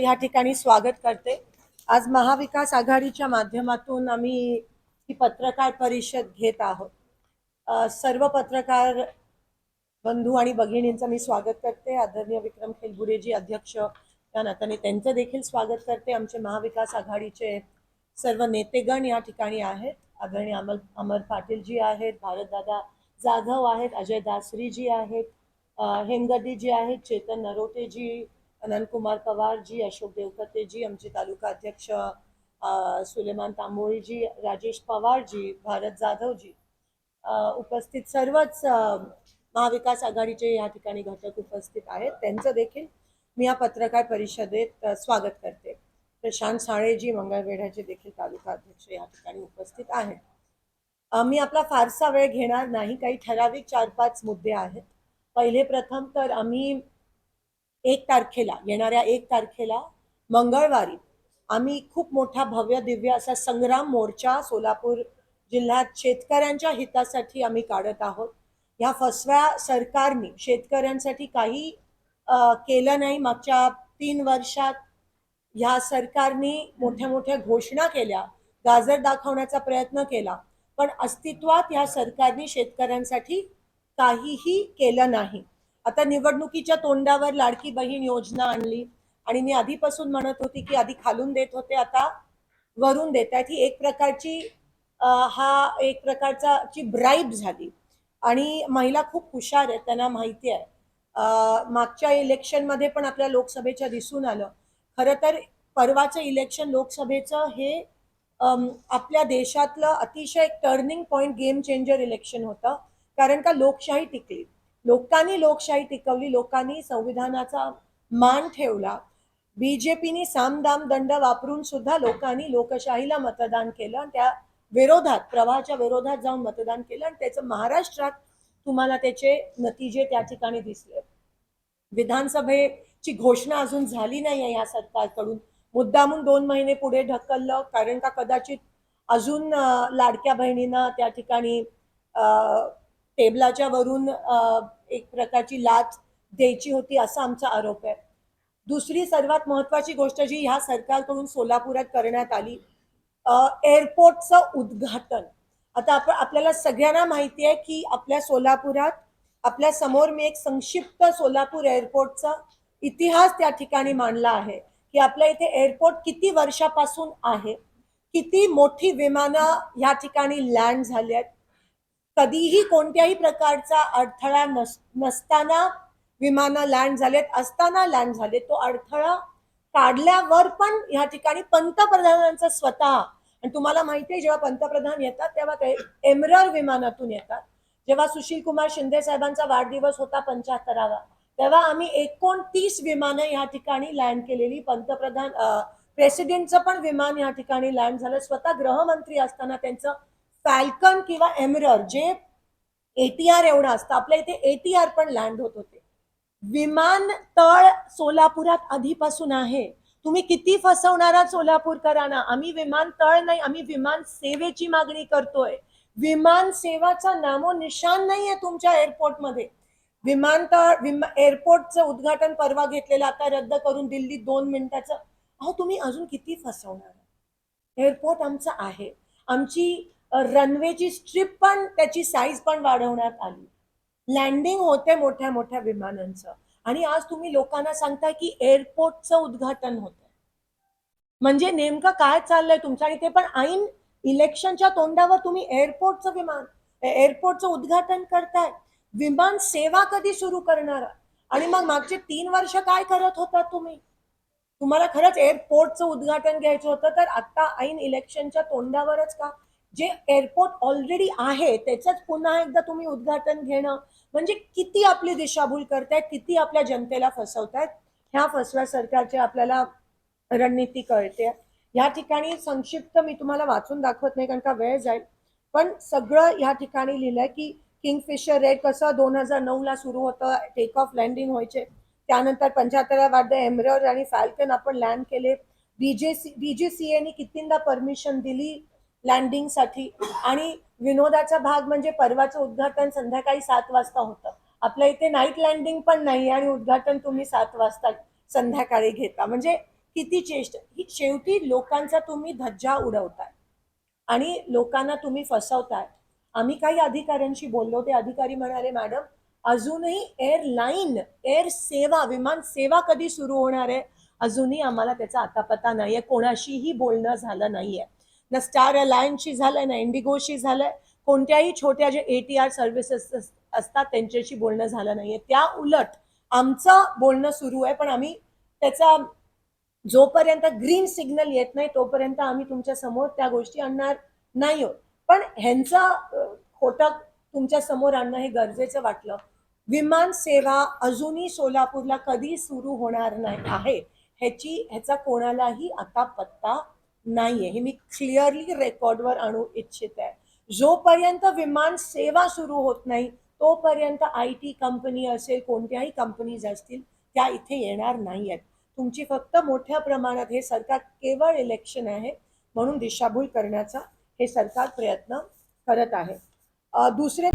या ठिकाणी स्वागत करते. आज महाविकास आघाडीच्या माध्यमातून आम्ही ही पत्रकार परिषद घेत आहोत. सर्व पत्रकार बंधू आणि भगिनींचं मी स्वागत करते. आदरणीय विक्रम खेलगुरेजी अध्यक्ष या नात्याने त्यांचं देखील स्वागत करते. आमचे महाविकास आघाडीचे सर्व नेतेगण या ठिकाणी आहेत. आदरणीय अमर अमर पाटीलजी आहेत भारतदादा जाधव आहेत अजय दासरीजी आहेत अ, आहेत चेतन नरोटेजी अनंतकुमार पवारजी अशोक देवकतेजी आमचे तालुका अध्यक्ष सुलेमान तांबोळीजी राजेश पवारजी भारत जाधवजी. उपस्थित सर्वच महाविकास आघाडीचे या ठिकाणी घटक उपस्थित आहेत. त्यांचं देखील मी या पत्रकार परिषदेत स्वागत करते. प्रशांत साळेजी मंगळवेढ्याचे देखील तालुका अध्यक्ष या ठिकाणी उपस्थित आहेत. मी आपला फारसा वेळ घेणार नाही. काही ठराविक चार पाच मुद्दे आहेत. पहिले प्रथम तर आम्ही एक तारखेला येणाऱ्या एक तारखेला मंगळवारी आम्ही खूप मोठा भव्य दिव्य असा संग्राम मोर्चा सोलापूर जिल्ह्यात शेतकऱ्यांच्या हितासाठी आम्ही काढत आहोत. ह्या फसव्या सरकारने शेतकऱ्यांसाठी काही केलं नाही. मागच्या तीन वर्षात ह्या सरकारने मोठ्या मोठ्या घोषणा केल्या गाजर दाखवण्याचा प्रयत्न केला पण अस्तित्वात ह्या सरकारने शेतकऱ्यांसाठी काहीही केलं नाही. आता निवडणुकीच्या तोंडावर लाडकी बहीण योजना आणली. आणि मी आधीपासून म्हणत होती की आधी खालून देत होते आता वरून देत आहेत. ही एक प्रकारची हा एक प्रकारचा ची ब्राईब झाली. आणि महिला खूप हुशार आहेत त्यांना माहिती आहे. मागच्या इलेक्शनमध्ये पण आपल्या लोकसभेच्या दिसून आलं. खरं तर परवाचं इलेक्शन लोकसभेचं हे आपल्या देशातलं अतिशय turning point game changer election होतं. कारण का लोकशाही टिकली. लोकांनी लोकशाही टिकवली लोकांनी संविधानाचा मान ठेवला. बीजेपीने सामदाम दंड वापरून सुद्धा लोकांनी लोकशाहीला मतदान केलं आणि त्या विरोधात प्रवाहाच्या विरोधात जाऊन मतदान केलं आणि त्याचं महाराष्ट्रात तुम्हाला त्याचे नतीजे त्या ठिकाणी दिसले. विधानसभेची घोषणा अजून झाली नाही आहे या सरकारकडून. मुद्दामून दोन महिने पुढे ढकललं कारण का कदाचित अजून लाडक्या बहिणींना त्या ठिकाणी अं, टेबलाच्या वरून एक प्रकारची लाच द्यायची होती असा आमचा आरोप आहे. दुसरी सर्वात महत्वाची गोष्ट जी ह्या सरकारकडून सोलापुरात करण्यात आली एअरपोर्टचं उद्घाटन. आता आपण आपल्याला सगळ्यांना माहिती आहे की आपल्या सोलापुरात आपल्यासमोर मी एक संक्षिप्त सोलापूर एअरपोर्टचा इतिहास त्या ठिकाणी मांडला आहे की आपल्या इथे एअरपोर्ट किती वर्षापासून आहे किती मोठी विमानं ह्या ठिकाणी लँड झाली आहेत कधीही कोणत्याही प्रकारचा अडथळा नस नसताना विमानं लँड झालेत असताना लँड झाले तो अडथळा काढल्यावर पण ह्या ठिकाणी पंतप्रधानांचं स्वतः आणि तुम्हाला माहिती आहे जेव्हा पंतप्रधान येतात तेव्हा ते एमरर विमानातून येतात. जेव्हा सुशील कुमार शिंदे साहेबांचा वाढदिवस होता पंच्याहत्तरावा तेव्हा आम्ही एकोणतीस विमानं या ठिकाणी लँड केलेली. पंतप्रधान प्रेसिडेंटचं पण विमान या ठिकाणी लँड झालं. स्वतः गृहमंत्री असताना त्यांचं फॅल्कन किंवा एमरर जे एटीआर एवढं असतं. आपल्या इथे एटीआर पण लँड होत होते. विमानतळ सोलापुरात आधीपासून आहे. तुम्ही किती फसवणारा सोलापूरकरांना? आम्ही विमानतळ नाही आम्ही विमान सेवेची मागणी करतोय. विमान सेवाचा नामो निशान नाहीये तुमच्या एअरपोर्टमध्ये. विमानतळ विमा एअरपोर्टचं उद्घाटन परवा घेतलेलं आता रद्द करून दिल्ली दोन मिनिटाचं. अहो तुम्ही अजून किती फसवणार एअरपोर्ट आमचं आहे. आमची रनवेची स्ट्रिप पण त्याची साईज पण वाढवण्यात आली. लँडिंग होते मोठ्या मोठ्या विमानांचं. आणि आज तुम्ही लोकांना सांगताय की एअरपोर्टचं उद्घाटन होत म्हणजे नेमकं काय चाललंय तुमचं? आणि ते पण ऐन इलेक्शनच्या तोंडावर तुम्ही एअरपोर्टचं विमान एअरपोर्टचं उद्घाटन करताय. विमान सेवा कधी सुरू करणार? आणि मग मागचे तीन वर्ष काय करत होता तुम्ही? तुम्हाला खरंच एअरपोर्टचं उद्घाटन घ्यायचं होतं तर आता ऐन इलेक्शनच्या तोंडावरच का? जे एअरपोर्ट ऑलरेडी आहे त्याचंच पुन्हा एकदा तुम्ही उद्घाटन घेणं म्हणजे किती आपली दिशाभूल करतायत किती आपल्या जनतेला फसवतायत ह्या फसव्या सरकारची आपल्याला रणनीती कळते. या ठिकाणी संक्षिप्त मी तुम्हाला वाचून दाखवत नाही कारण का वेळ जाईल. पण सगळं या ठिकाणी लिहिलंय की किंगफिशर रेड कसं दोन हजार नऊला सुरू होतं टेक ऑफ लँडिंग व्हायचे. त्यानंतर पंच्याहत्तराव्या वाद्य एमरेवर आणि फॅल्कन आपण लँड केले. बीजेसी बीजीसीएने कितींदा परमिशन दिली? लँडिंगसाठी आणि विनोदाचा भाग म्हणजे परवाचं उद्घाटन संध्याकाळी सात वाजता होतं. आपल्या इथे नाईट लँडिंग पण नाही आणि उद्घाटन तुम्ही सात वाजता संध्याकाळी घेता. म्हणजे किती चेष्ट. ही शेवटी लोकांचा तुम्ही धज्जा उडवताय. आणि लोकांना तुम्ही फसवताय. आम्ही काही अधिकाऱ्यांशी बोललो ते अधिकारी म्हणाले मॅडम अजूनही एअरलाईन एअर सेवा विमान सेवा कधी सुरू होणार आहे? अजूनही आम्हाला त्याचा आतापता नाहीये. कोणाशीही बोलणं झालं नाहीये. ना स्टार अलायन्सशी झालंय ना इंडिगोशी झालंय. कोणत्याही छोट्या जे ए टी आर सर्व्हिसेस असतात त्यांच्याशी बोलणं झालं नाहीये. त्या उलट आमचं बोलणं सुरू आहे पण आम्ही त्याचा जोपर्यंत ग्रीन सिग्नल येत नाही तोपर्यंत आम्ही तुमच्यासमोर त्या गोष्टी आणणार नाही आहोत. पण ह्यांचं खोटं तुमच्यासमोर आणणं हे गरजेचं वाटलं. विमान सेवा अजूनही सोलापूरला कधी सुरू होणार नाही आहे ह्याची ह्याचा कोणालाही आता पत्ता नाहीये. हे मी क्लिअरली रेकॉर्डवर आणू इच्छित आहे. जोपर्यंत विमान सेवा सुरू होत नाही तोपर्यंत आय टी कंपनी असेल कोणत्याही कंपनीज असतील त्या इथे येणार नाही आहेत तुमची फक्त मोठ्या प्रमाणात हे सरकार केवळ इलेक्शन आहे म्हणून दिशाभूल करण्याचा हे सरकार प्रयत्न करत आहे. दुसरे